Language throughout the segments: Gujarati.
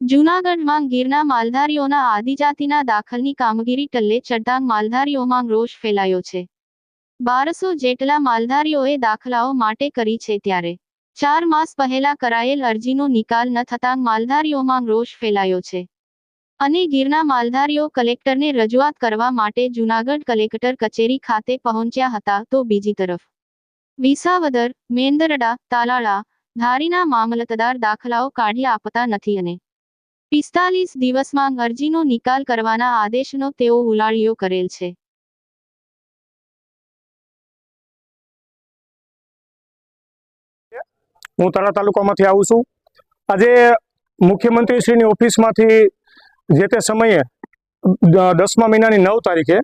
જૂનાગઢમાં ગીરના માલધારીઓના આદિજાતિના દાખલની કામગીરી ટલ્લે ચડતા માલધારીઓમાં રોષ ફેલાયો છે. બારસો જેટલા માલધારીઓએ દાખલાઓ માટે કરી છે ત્યારે ચાર માસ પહેલા કરાયેલ અરજીનો નિકાલ ન થતાં માલધારીઓમાં રોષ ફેલાયો છે. અને ગીરના માલધારીઓ કલેક્ટરને રજૂઆત કરવા માટે જૂનાગઢ કલેક્ટર કચેરી ખાતે પહોંચ્યા હતા તો બીજી તરફ વિસાવદર, મેંદરડા, તાલાળા ધારીના મામલતદાર દાખલાઓ કાઢી આપતા નથી અને પિસ્તાલીસ દિવસમાં અરજીનો નિકાલ કરવાના આદેશનો તેઓ ઉલાળ્યો કરેલ છે. હું તળા તાલુકામાંથી આવું છું. આજે મુખ્યમંત્રીશ્રીની ઓફિસમાંથી જે તે સમયે દસમા મહિનાની નવ તારીખે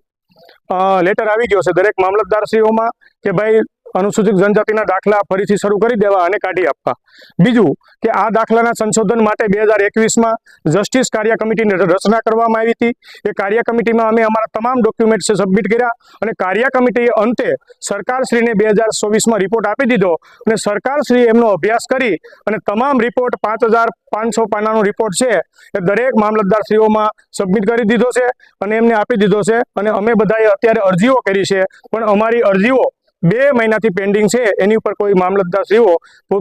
લેટર આવી ગયો છે દરેક મામલતદારશ્રીઓમાં કે ભાઈ અનુસૂચિત જનજાતિના દાખલા ફરીથી શરૂ કરી દેવા અને કાઢી આપવા. બીજું કે આ દાખલાના સંશોધન માટે બે હજાર એકવીસમાં જસ્ટિસ કાર્ય કમિટીની રચના કરવામાં આવી હતી. એ કાર્ય કમિટીમાં અમે અમારા તમામ ડોક્યુમેન્ટ્સ સબમિટ કર્યા અને કાર્ય કમિટીએ અંતે સરકારશ્રીને બે હજાર ચોવીસમાં રિપોર્ટ આપી દીધો અને સરકારશ્રીએ એમનો અભ્યાસ કરી અને તમામ રિપોર્ટ પાંચ હજાર પાંચસો પાનાનો રિપોર્ટ છે એ દરેક મામલતદારશ્રીઓમાં સબમિટ કરી દીધો છે અને એમને આપી દીધો છે અને અમે બધાએ અત્યારે અરજીઓ કરી છે પણ અમારી અરજીઓ બે મહિનાથી પેન્ડિંગ છે, એની ઉપર કોઈ મામલતદારશ્રીઓ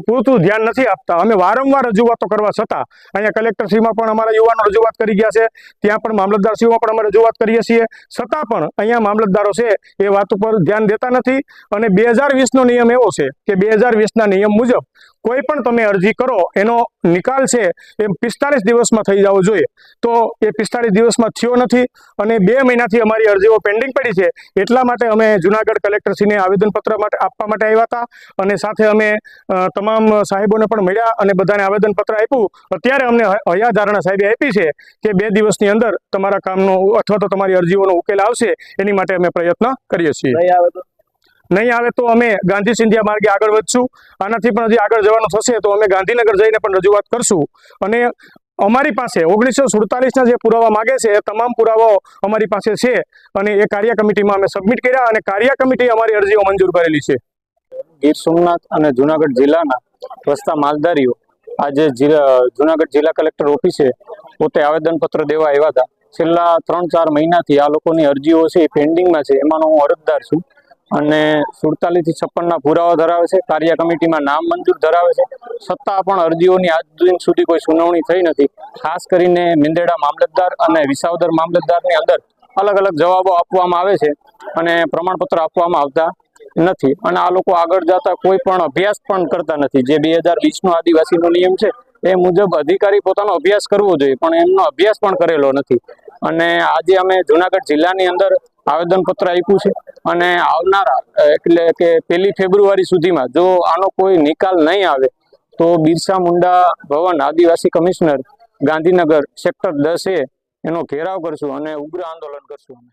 પૂરતું ધ્યાન નથી આપતા. અમે વારંવાર રજૂઆતો કરવા છતાં અહીંયા કલેક્ટરશ્રીમાં પણ અમારા યુવાનો રજૂઆત કરી ગયા છે, ત્યાં પણ મામલતદારશ્રીઓમાં પણ અમે રજૂઆત કરીએ છીએ. છતાં પણ અહીંયા મામલતદારો છે, એ વાત ઉપર ધ્યાન દેતા નથી. અને બે હજાર વીસનો નિયમ એવો છે કે બે હજાર વીસના નિયમ મુજબ કોઈ પણ તમે અરજી કરો, એનો નિકાલ છે એ પિસ્તાલીસ દિવસમાં થઈ જવો જોઈએ. તો એ પિસ્તાલીસ દિવસમાં થયો નથી અને બે મહિનાથી અમારી અરજીઓ પેન્ડિંગ પડી છે. એટલા માટે અમે જુનાગઢ કલેક્ટરશ્રીને આવેદનપત્ર માટે આપવા માટે આવ્યા હતા અને સાથે અમે તમામ સાહેબોને પણ મળ્યા અને બધાને આવેદનપત્ર આપ્યું. અત્યારે અમને હયાધારણા હયા ધારણા સાહેબે આપી છે કે બે દિવસની અંદર તમારા કામનો અથવા તો તમારી અરજીઓનો ઉકેલ આવશે. એની માટે અમે પ્રયત્ન કરીએ છીએ. નહીં આવે તો અમે ગાંધી સિંધિયા માર્ગે આગળ વધશું. આનાથી પણ હજી આગળ જવાનું થશે તો અમે ગાંધીનગર જઈને પણ રજૂઆત કરશું. અને અમારી પાસે ઓગણીસો સુડતાલીસના જે પુરાવા માગે છે, એ તમામ પુરાવાઓ અમારી પાસે છે. અને એ કાર્ય કમિટીમાં અમે સબમિટ કર્યા અને કાર્ય કમિટી અમારી અરજીઓ મંજૂર કરેલી છે. ગીર સોમનાથ અને જુનાગઢ જિલ્લાના વસતા માલધારીઓ આજે જુનાગઢ જિલ્લા કલેક્ટર ઓફિસે પોતે આવેદનપત્ર દેવા આવ્યા હતા. છેલ્લા ત્રણ ચાર મહિનાથી આ લોકોની અરજીઓ છે એ પેન્ડિંગમાં છે. એમાંનો હું અરજદાર છું. અને સુડતાલીસથી છપ્પનના પુરાવા ધરાવે છે. કાર્ય કમિટીમાં નામ મંજૂર ધરાવે છે. છતાં પણ અરજીઓની આજ દિન સુધી કોઈ સુનાવણી થઈ નથી. ખાસ કરીને મિંદેડા મામલતદાર અને વિસાવદર મામલતદારની અંદર અલગ અલગ જવાબો આપવામાં આવે છે અને પ્રમાણપત્ર આપવામાં આવતા નથી. અને આ લોકો આગળ જતા કોઈ પણ અભ્યાસ પણ કરતા નથી. જે બે હજાર વીસનો આદિવાસીનો નિયમ છે, એ મુજબ અધિકારી પોતાનો અભ્યાસ કરવો જોઈએ, પણ એમનો અભ્યાસ પણ કરેલો નથી. અને આજે અમે જુનાગઢ જિલ્લાની અંદર આવેદનપત્ર આપ્યું છે. અને આવનારા એટલે કે પહેલી ફેબ્રુઆરી સુધીમાં જો આનો કોઈ નિકાલ નહીં આવે, તો બિરસા મુંડા ભવન આદિવાસી કમિશનર ગાંધીનગર સેક્ટર દસ એનો ઘેરાવ કરશું અને ઉગ્ર આંદોલન કરશું અમે.